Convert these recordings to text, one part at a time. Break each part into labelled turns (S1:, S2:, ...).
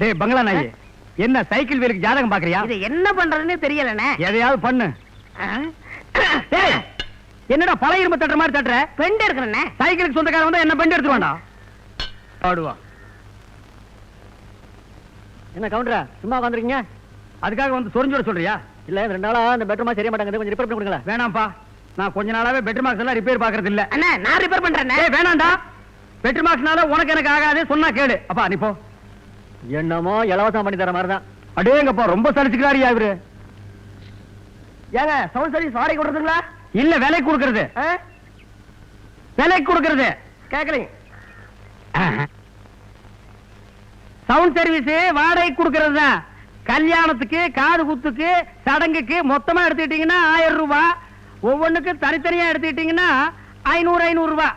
S1: டேய் பங்களா நாயி என்ன சைக்கிள் வீலுக்கு ஜாதகம் பாக்குறியா?
S2: இது என்ன பண்றதுன்னு தெரியலண்ணே.
S1: எதையாவது பண்ணு. என்னடா பழைய இரும்பு தட்டுற மாதிரி தட்டுற?
S2: பெண்டு இருக்கிறண்ணே
S1: சைக்கிளுக்கு சொந்தக்காரன் வந்தா என்ன பெண்டு எடுத்து வேண்டாம் ஆடுவா
S3: என்ன கவுண்டரா சும்மா உட்காந்துருக்கீங்க
S1: அதுக்காக வந்து சொரிஞ்சு விட சொல்றியா?
S3: இல்ல இந்த ரெண்டு நாளா இந்த பெட்ரூமா சரியா மாட்டாங்க கொஞ்சம் ரிப்பேர் பண்ணி கொடுங்களேன்.
S1: வேணாம்ப்பா. நான் கொஞ்ச நாளாவே பெட்ரு மார்க்ஸ் எல்லாம் ரிப்பேர் பாக்குறது இல்ல
S2: அண்ணா நான் ரிப்பேர்
S1: ஏய் வேணாம்டா. பெட்ரு மார்க்ஸ்னால உனக்கு எனக்கு ஆகாது சொன்னா கேடு அப்பா நீ போ.
S3: என்னமோ இலவசம் பண்ணி தர மாதிரி தான்
S1: அடேங்கப்பா ரொம்ப சலிச்சுக்கிறாரியா இவரு?
S2: ஏங்க சவுண்ட் சர்வீஸ் வாடகை கொடுத்துங்களா
S1: இல்ல விலை கொடுக்கறது. விலை கொடுக்கறது.
S2: கேட்கலைங்க
S1: சவுண்ட் சர்வீஸ் வாடகை கொடுக்கறது தான் கல்யாணத்துக்கு காது குத்துக்கு சடங்குக்கு மொத்தமா எடுத்துக்கிட்டீங்கன்னா ஆயிரம் ரூபாய் ஒவ்வொன்றுக்கு தனித்தனியா எடுத்துக்கிட்டீங்கன்னா ஐநூறு ஐநூறு ரூபாய்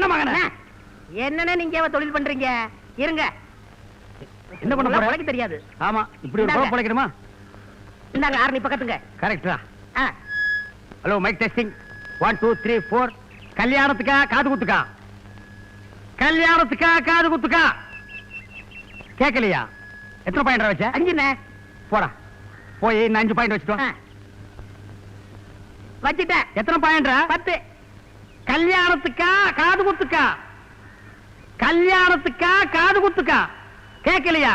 S1: வெண்ண மகன?
S2: என்னண்ணே நீங்க தொழில் பண்றீங்க? இருங்க.
S1: என்ன பண்ண போற?
S2: உழைக்க தெரியாது.
S1: ஆமா இப்படி ஒரு. குழப்பம் பிழைக்கணுமா
S2: இந்தாங்க ஆரணி பக்கத்துங்க.
S1: கரெக்டா hello mike testing one two three four கல்யாணத்துக்கா காது குத்துக்கா? கல்யாணத்துக்கா காது குத்துக்கா? கேட்கலையா எத்தனை பாயிண்ட் வச்ச?
S2: அஞ்சுண்ணே.
S1: போடா. போய் இன்னும் அஞ்சு பாயிண்ட் வச்சுட்டோம்.
S2: வச்சிட்டேன்.
S1: எத்தனை பாயிண்ட்
S2: பத்து.
S1: கல்யாணத்துக்கா காது குத்துக்கா? கல்யாணத்துக்கா காது குத்துக்கா? கேட்கலையா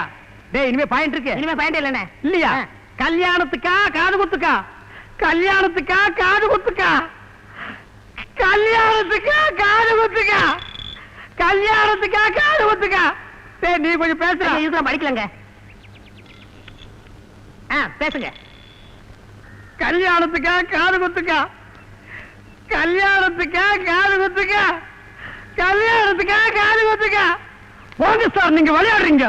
S1: டேய் இனிமே பாயிண்ட் இருக்கு.
S2: இனிமே பாயிண்ட் இல்லண்ணே.
S1: இல்லையா. கல்யாணத்துக்கா காது குத்துக்கா? கல்யாணத்துக்கா காது குத்துக்கா? கல்யாணத்துக்கா காது குத்துக்கா? கல்யாணத்துக்கா காது குத்துக்கா? டேய் நீ கொஞ்சம் பேசுற
S2: இதுக்கு படிக்கலங்க. ஆ பேசுங்க.
S1: கல்யாணத்துக்கா காது குத்துக்கா? கல்யாணத்துக்கா காது குத்துக்கா கல்யாணத்துக்கா காது குத்துக்கா போங்க சார் நீங்க விளையாடுறீங்க.